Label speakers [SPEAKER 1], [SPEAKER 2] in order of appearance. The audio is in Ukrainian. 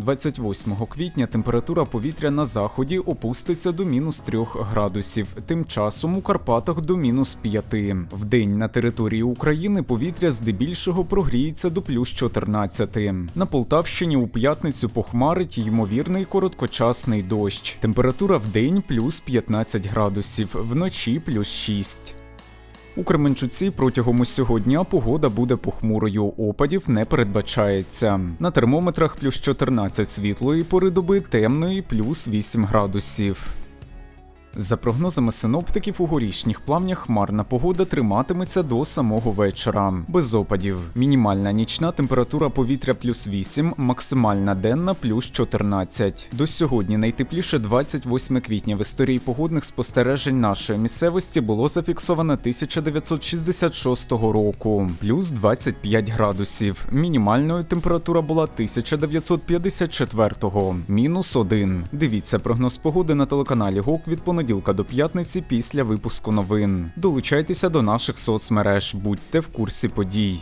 [SPEAKER 1] 28 квітня температура повітря на заході опуститься до мінус 3 градусів, тим часом у Карпатах до мінус 5. Вдень на території України повітря здебільшого прогріється до плюс 14. На Полтавщині у п'ятницю похмарить ймовірний короткочасний дощ. Температура вдень плюс 15 градусів, вночі плюс 6. У Кременчуці протягом усього дня погода буде похмурою, опадів не передбачається. На термометрах плюс 14 світлої пори доби, темної плюс 8 градусів. За прогнозами синоптиків, у горішніх плавнях хмарна погода триматиметься до самого вечора. Без опадів. Мінімальна нічна температура повітря плюс 8, максимальна денна плюс 14. До сьогодні найтепліше 28 квітня в історії погодних спостережень нашої місцевості було зафіксовано 1966 року, плюс 25 градусів. Мінімальною температура була 1954, мінус 1. Дивіться прогноз погоди на телеканалі ГОК від понеділка до п'ятниці після випуску новин. Долучайтеся до наших соцмереж, будьте в курсі подій.